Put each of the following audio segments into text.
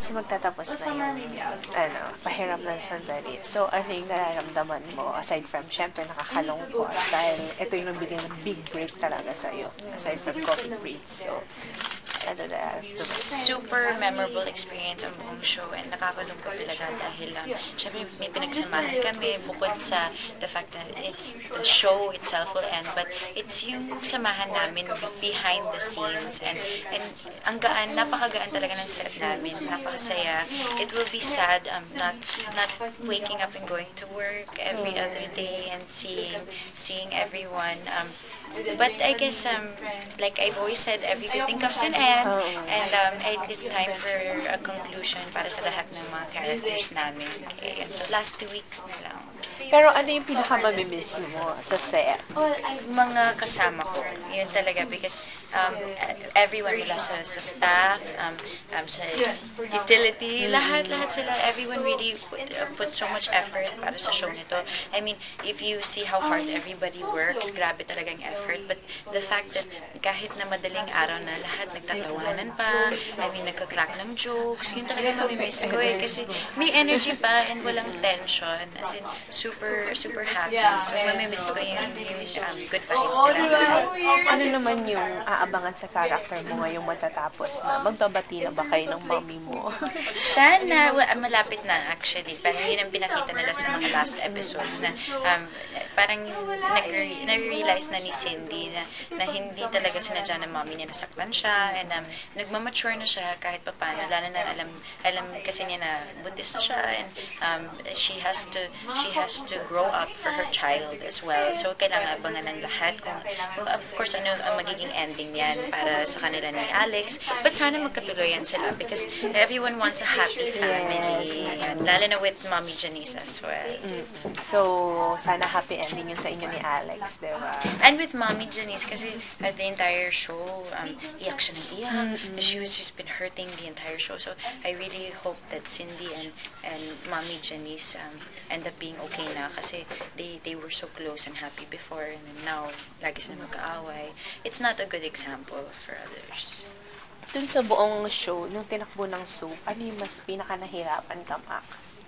Kasi magtatapos na yung ano, pahiram ng sandali. So, ano yung nararamdaman mo aside from, syempre, nakakalungkot dahil ito yung nagbigay ng big break talaga sa'yo aside from coffee breaks. So, ano na, super memorable experience ang buong show and nakakalungkot talaga dahil um, syempre may pinagsamahan kami bukod sa the fact that it's the show itself will end but it's yung samahan namin behind the scenes and and ang gaan napakagaan talaga ng set namin. Napakasaya. It will be sad um not not waking up and going to work every other day and seeing seeing everyone um but I guess um like I've always said every good thing comes to an end and um and it's time for a conclusion para sa lahat ng mga characters namin. Okay and so last two weeks na lang Pero ano yung pinakamamimiss mo sa set? mga kasama ko. Yun talaga because um, everyone mula sa, sa staff, um, um, sa utility, lahat, lahat sila, everyone really put, uh, put so much effort para sa show nito. I mean, if you see how hard everybody works, grabe talaga yung effort. But the fact that kahit na madaling araw na lahat nagtatawanan pa, I mean, nagka-crack ng jokes, yun talaga mamimiss ko eh. Kasi may energy pa and walang tension. As in, super, super happy. So, mamimiss ko yung, yung um, good vibes nila. Ano naman yung aabangan sa character mo ngayong matatapos na? Magbabati na ba kayo ng mommy mo? Sana, well, malapit na actually. Parang yun ang pinakita nila sa mga last episodes na um, parang nag- na-realize na ni Cindy na, na hindi talaga sinadya ng mommy niya nasaktan siya and um, nagmamature na siya kahit pa paano. Lalo na alam, alam kasi niya na buntis na siya and um, she has to she has to grow up for her child as well. So, kailangan abangan ng lahat kung, kung of course, ano ang magiging ending yan para sa kanila ni Alex. But sana magkatuloyan sila because everyone wants a happy family. Yan. Lalo na with Mommy Janice as well. So, sana happy ending yun sa inyo ni Alex, di ba? And with Mommy Janice, kasi at the entire show, um, iyak siya ng iyak. She was just been hurting the entire show. So, I really hope that Cindy and and Mommy Janice um, end up being okay na kasi they they were so close and happy before and now, lagi sila magkaaway. It's not a good example for others. Dun sa buong show, nung tinakbo ng soap, ano yung mas pinaka nahirapan ka, Max?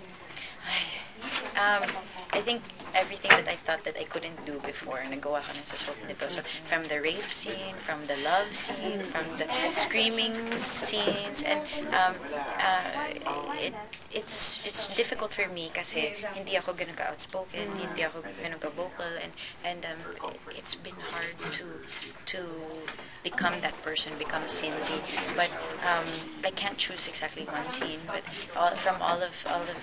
Um, I think everything that I thought that I couldn't do before, nagawa ko na sa soap nito. So, from the rape scene, from the love scene, from the screaming scenes, and um, uh, it, it's it's difficult for me kasi hindi ako ganun ka-outspoken, hindi ako ganun ka-vocal, and, and um, it's been hard to to become that person, become Cindy. But um, I can't choose exactly one scene, but all, from all of all of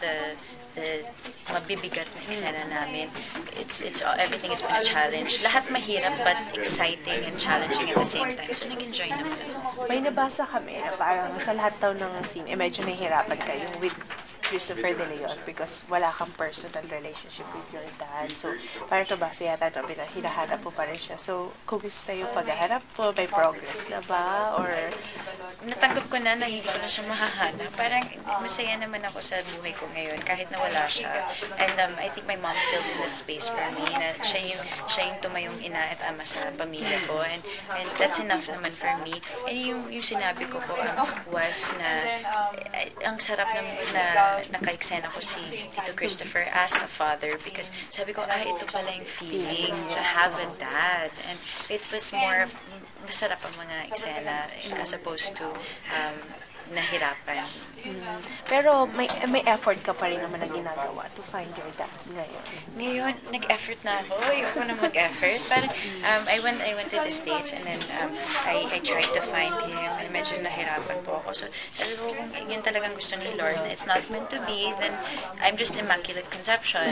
the the mabibigat na namin, it's it's all, everything has been a challenge. Lahat mahirap but exciting and challenging at the same time. So nag-enjoy naman. May nabasa kami na parang sa lahat daw ng scene, eh, medyo nahihirapan kayo with Christopher De Leon because wala kang personal relationship with your dad. So, parang ito base yata ito, hinahanap mo pa rin siya. So, kumusta yung paghahanap mo? May progress na ba? Or, natanggap ko na na hindi ko na siya mahahanap. Parang masaya naman ako sa buhay ko ngayon kahit na wala siya. And um, I think my mom filled in the space for me na siya yung, siya yung tumayong ina at ama sa pamilya ko. And, and that's enough naman for me. And yung, yung sinabi ko po um, was na eh, ang sarap na, na naka-eksena ko si Tito Christopher as a father because sabi ko, ah, ito pala yung feeling to have a dad. And it was more masarap ang mga eksena as opposed to um, nahirapan. pero may may effort ka pa rin naman na ginagawa to find your dad ngayon. Ngayon, nag-effort na ako. Ayoko na mag-effort. Parang, um, I went I went to the States and then um, I, I tried to find him and medyo nahirapan po ako. So, sabi ko, kung yun talagang gusto ni Lord na it's not meant to be, then I'm just immaculate conception.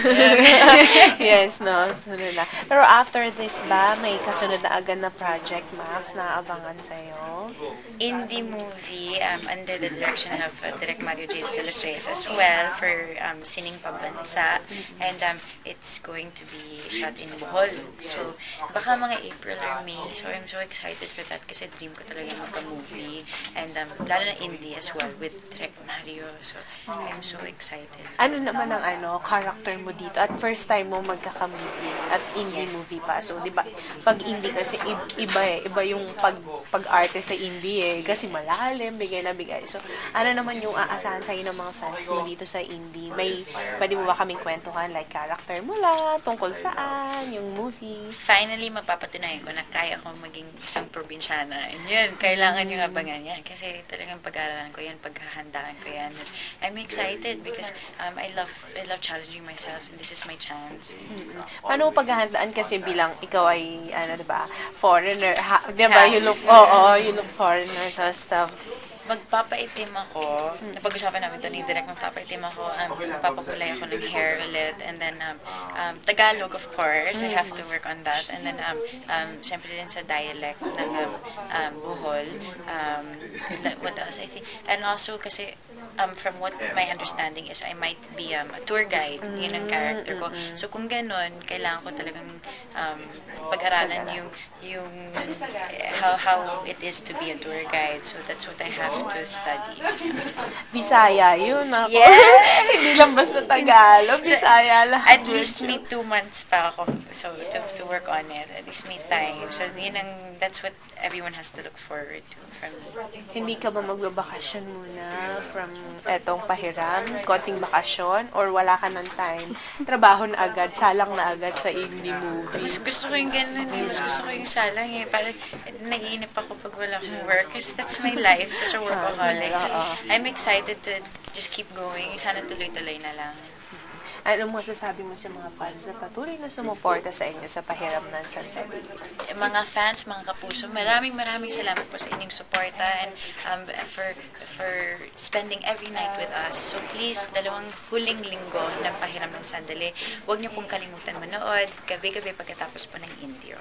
yes, no? Sunod na. Pero after this ba, may kasunod na agad na project, Max, na abangan sa'yo? Indie movie um, under the direction of uh, Direk Mario J. de los Reyes as well for um, Sining Pabansa. And um, it's going to be shot in Bohol. So, baka mga April or May. So, I'm so excited for that kasi dream ko talaga magka-movie. And um, lalo na indie as well with Direk Mario. So, I'm so excited. Ano naman ang ano, character mo dito? At first time mo magkaka-movie at indie movie pa. So, di ba, pag indie kasi iba eh. Iba yung pag, pag-arte sa indie eh. Kasi malalim, bigay na bigay. Magbigay. So, ano naman yung aasahan sa'yo ng mga fans mo dito sa indie? May, pwede mo ba kaming kwentuhan like character mo lang, tungkol saan, yung movie? finally mapapatunayan ko na kaya ko maging isang probinsyana. And yun, kailangan yung abangan yan. Kasi talagang pag-aaralan ko yan, paghahandaan ko yan. And I'm excited because um, I love I love challenging myself and this is my chance. Paano mo paghahandaan kasi bilang ikaw ay, ano, di ba, foreigner, ha, di ba, you look, oo, you look foreigner, tapos, um, Magpapaitim ako. Napag-usapan namin to ni Direk. Magpapaitim ako. Um, magpapakulay ako ng hair ulit. And then, um, um, Tagalog, of course. I have to work on that. And then, um, um, syempre din sa dialect ng um, um, Bohol. Um, what else? I think. And also, kasi, um, from what my understanding is, I might be um, a tour guide. Yun ang character ko. So, kung ganun, kailangan ko talagang um, pag-aralan yung, yung how, how it is to be a tour guide. So, that's what I have to study. Bisaya yun, ako. Yes! Hindi lang basta Tagalog, Bisaya lahat. At least may two months pa ako so to, to work on it. At least may time. So, yun ang, that's what everyone has to look forward to from Hindi ka ba magbabakasyon muna from etong pahiram, konting bakasyon, or wala ka ng time, trabaho na agad, salang na agad sa indie movie? Mas gusto ko yung ganun eh. Mas gusto ko yung salang eh. Parang naiinip ako pag wala akong work. Kasi that's my life. Such a workaholic. So, I'm excited to just keep going. Sana tuloy-tuloy na lang. Ano mo masasabi mo sa mga fans na patuloy na sumuporta sa inyo sa pahiram ng sandali? mga fans, mga kapuso, maraming maraming salamat po sa inyong suporta and um, for for spending every night with us. So please, dalawang huling linggo ng pahiram ng sandali. Huwag niyo pong kalimutan manood gabi-gabi pagkatapos po ng Indio.